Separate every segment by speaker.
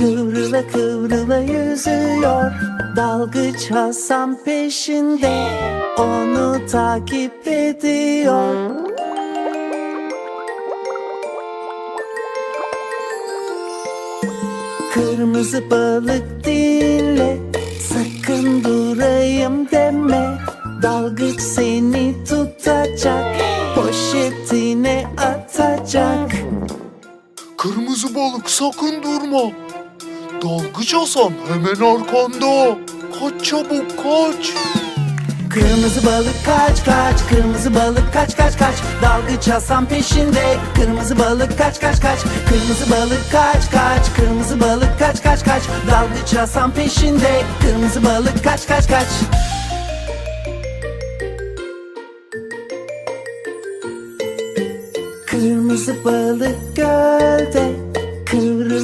Speaker 1: Kıvrıla kıvrıla yüzüyor. Dalgıç Hasan peşinde Onu takip ediyor. Kırmızı balık dinle Sakın durayım deme. Dalgıç seni tutacak Poşetine atacak.
Speaker 2: Kırmızı balık sakın durma. Dalgıç Hasan hemen arkanda. Kaç çabuk kaç.
Speaker 1: Kırmızı balık kaç kaç. Kırmızı balık kaç kaç kaç. Dalgıç Hasan peşinde. Kırmızı balık kaç kaç kaç. Kırmızı balık kaç kaç. Kırmızı balık kaç kaç kaç. Dalgıç Hasan peşinde. Kırmızı balık kaç kaç kaç. Kırmızı balık gölde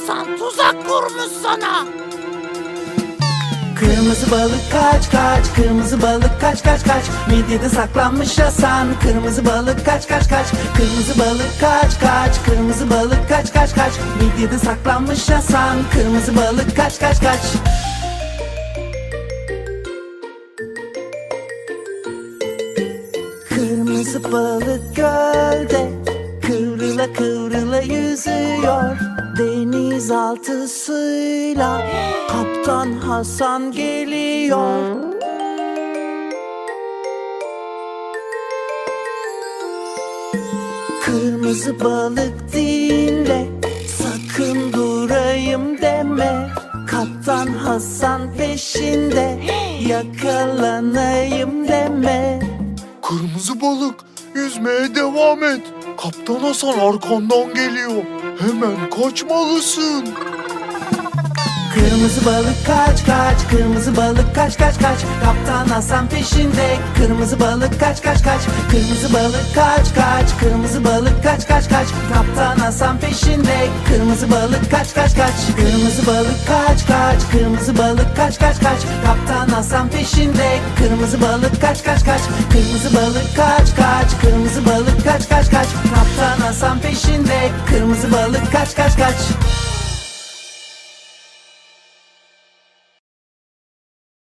Speaker 3: Hasan tuzak kurmuş sana.
Speaker 1: Kırmızı balık kaç kaç. Kırmızı balık kaç kaç kaç. Midyede saklanmış Hasan. Kırmızı balık kaç kaç kaç. Kırmızı balık kaç kaç. Kırmızı balık kaç kaç kaç. Midyede saklanmış Hasan. Kırmızı balık kaç kaç kaç. Kırmızı balık gölde Kıvrıla kıvrıla yüzüyor Denizaltı suyla Kaptan Hasan geliyor Kırmızı balık dinle Sakın durayım deme Kaptan Hasan peşinde Yakalanayım deme
Speaker 2: Kırmızı balık yüzmeye devam et. Kaptan Hasan arkandan geliyor. Hemen kaçmalısın.
Speaker 1: Kırmızı balık kaç kaç Kırmızı balık kaç kaç kaç Kaptan Hasan peşinde Kırmızı balık kaç kaç kaç Kırmızı balık kaç kaç Kırmızı balık kaç kaç kaç Kaptan Hasan peşinde Kırmızı balık kaç kaç kaç Kırmızı balık kaç kaç Kırmızı balık kaç kaç kaç Kaptan Hasan peşinde Kırmızı balık kaç kaç kaç Kırmızı balık kaç kaç Kırmızı balık kaç kaç kaç Kaptan Hasan peşinde Kırmızı balık kaç kaç kaç